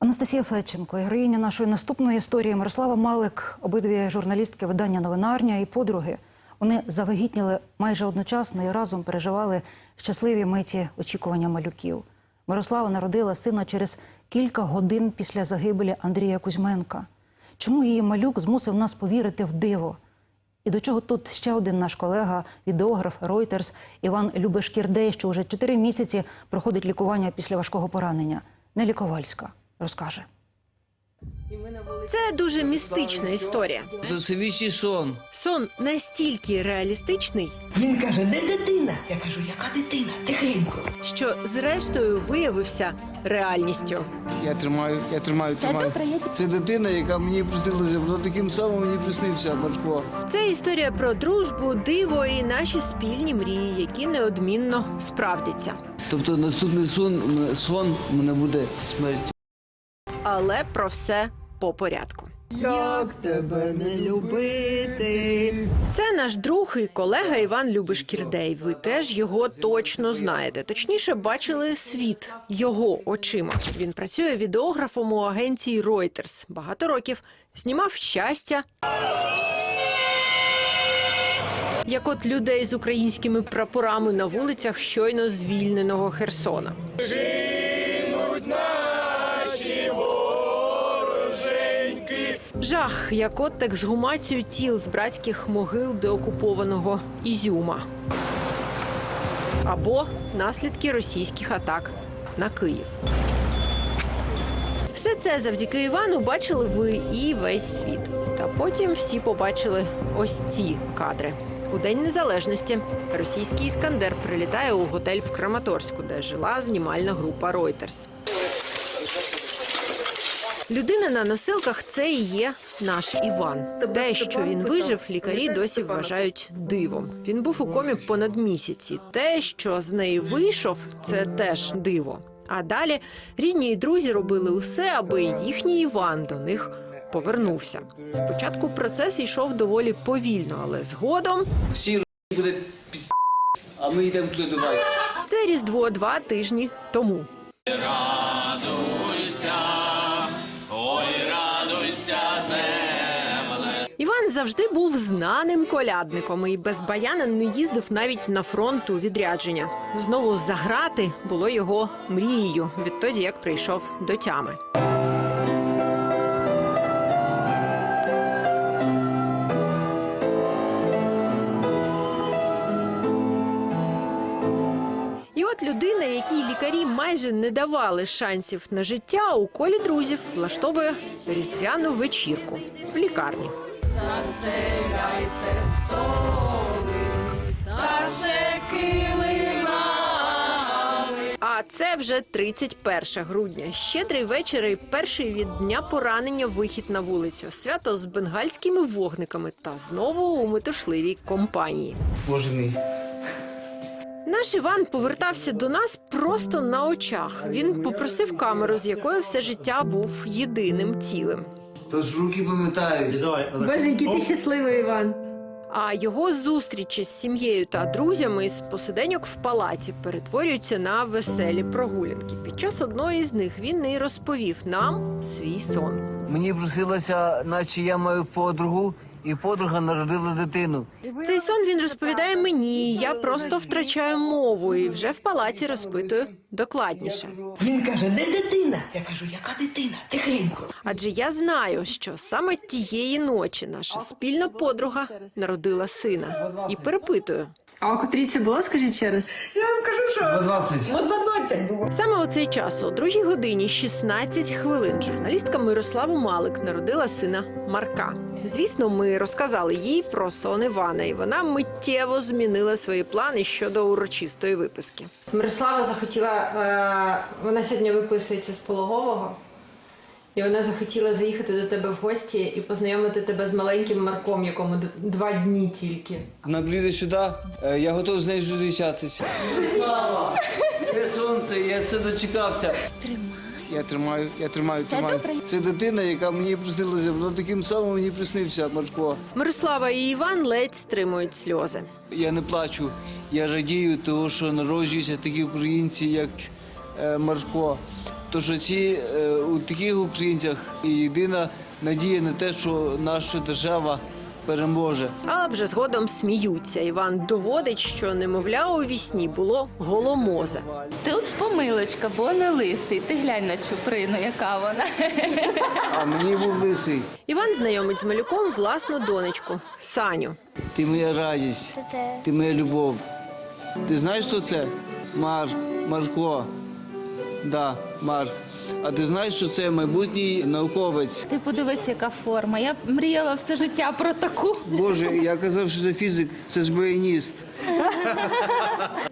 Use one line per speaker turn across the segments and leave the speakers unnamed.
Анастасія Федченко, героїня нашої наступної історії Мирослава Малик, обидві журналістки видання Новинарня і подруги. Вони завагітніли майже одночасно і разом переживали щасливі миті очікування малюків. Мирослава народила сина через кілька годин після загибелі Андрія Кузьменка. Чому її малюк змусив нас повірити в диво? І до чого тут ще один наш колега, відеограф Reuters Іван Любешкірдей, що вже чотири місяці проходить лікування після важкого поранення. Нелі Ковальська розкаже.
Це дуже містична історія.
Це сон.
Сон настільки реалістичний,
Він каже, де дитина? Я кажу, яка дитина? Тихенько.
що зрештою виявився реальністю.
Я тримаю, я тримаю, тримаю. Це дитина, яка мені приснилася, воно таким самим мені приснився, батько.
Це історія про дружбу, диво і наші спільні мрії, які неодмінно справдяться.
Тобто наступний сон, сон мене буде смерть.
Але про все по порядку.
Як тебе не
Любити. Це наш друг і колега Іван Любиш-Кірдей. Ви теж його точно знаєте. Точніше, бачили світ його очима. Він працює відеографом у агенції Reuters. Багато років знімав щастя. Як от людей з українськими прапорами на вулицях щойно звільненого Херсона. Жах, як от ексгумацію тіл з братських могил деокупованого Ізюма. Або наслідки російських атак на Київ. Все це завдяки Івану бачили ви і весь світ. Та потім всі побачили ось ці кадри. У День Незалежності російський іскандер прилітає у готель в Краматорську, де жила знімальна група Reuters. Людина на носилках це і є наш Іван. Те, що він вижив, лікарі досі вважають дивом. Він був у комі понад місяці. Те, що з неї вийшов, це теж диво. А далі рідні і друзі робили усе, аби їхній Іван до них повернувся. Спочатку процес йшов доволі повільно, але згодом
Всі буде а ми йдемо туди давай.
це різдво два тижні тому. Завжди був знаним колядником і без баяна не їздив навіть на фронт у відрядження. Знову заграти було його мрією відтоді, як прийшов до тями. І от людина, якій лікарі майже не давали шансів на життя, у колі друзів влаштовує різдвяну вечірку в лікарні. А це вже 31 грудня. Щедрий вечір і перший від дня поранення вихід на вулицю. Свято з бенгальськими вогниками та знову у метушливій компанії.
Боже мій.
Наш Іван повертався до нас просто на очах. Він попросив камеру, з якою все життя був єдиним цілим.
Тож руки пам'ятають.
Боже, який ти щасливий, Іван. А його зустрічі з сім'єю та друзями з посиденьок в палаці перетворюються на веселі прогулянки. Під час одної з них він і розповів нам свій сон.
Мені просилося, наче я маю подругу, і подруга народила дитину.
Цей сон він розповідає мені. Я просто втрачаю мову і вже в палаці розпитую докладніше.
Він каже, де дитина? Я кажу, яка дитина? Тихенько.
Адже я знаю, що ссаме тієї ночі наша спільна подруга народила сина. І перепитую.
А у котрій це було, скажіть ще раз?
Я вам кажу, що
20.
о 2.20 було.
Саме у цей час, о другій годині 16 хвилин, журналістка Мирослава Малик народила сина Марка. Звісно, ми розказали їй про сон Івана, і вона миттєво змінила свої плани щодо урочистої виписки. Мирослава захотіла, е, вона сьогодні виписується з пологового. І вона захотіла заїхати до тебе в гості і познайомити тебе з маленьким Марком, якому д- два дні тільки.
Вона прийде сюди, е, я готовий з нею зустрічатися. Слава! Це сонце, я це дочекався. Я тримаю, я тримаю, тримаю. Це дитина, яка мені приснилася, воно таким самим мені приснився, Марко.
Мирослава і Іван ледь стримують сльози.
Я не плачу, я радію, того, що народжуються такі українці, як е, Марко. То що ці е, у таких українцях і єдина надія на те, що наша держава переможе.
А вже згодом сміються. Іван доводить, що немовля у вісні було голомозе.
Тут помилочка, бо не лисий. Ти глянь на чуприну, яка вона.
А мені був лисий.
Іван знайомить з малюком власну донечку Саню.
Ти моя радість, ти моя любов. Ти знаєш, хто це? Мар, Марко. Да, Мар. А ти знаєш, що це майбутній науковець?
Ти подивись, яка форма. Я мріяла все життя про таку.
Боже, я казав, що це фізик, це ж баяніст.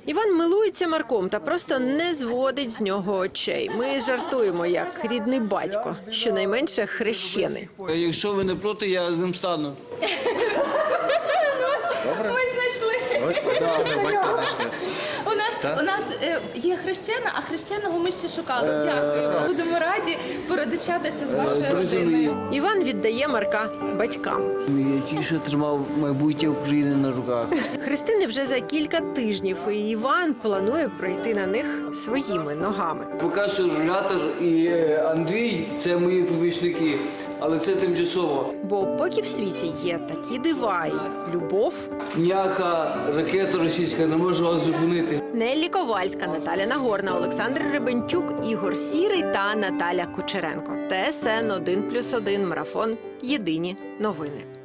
Іван милується Марком та просто не зводить з нього очей. Ми жартуємо як рідний батько, щонайменше хрещений.
Якщо ви не проти, я з ним стану.
Ось знайшли. У у нас е, є хрещена, а хрещеного ми ще шукали. Дякую. Будемо раді породичатися з вашою родиною.
Іван віддає Марка батькам.
Я тільки що тримав майбутнє України на руках.
Христини вже за кілька тижнів, і Іван планує пройти на них своїми ногами.
Поки що рулятор і е, Андрій це мої помічники, але це тимчасово.
Бо поки в світі є такі дива і любов,
Ніяка ракета російська не може вас зупинити.
Неллі Ковальська, Наталя Нагорна, Олександр Рибенчук, Ігор Сірий та Наталя Кучеренко. ТСН 1+,1 марафон. Єдині новини.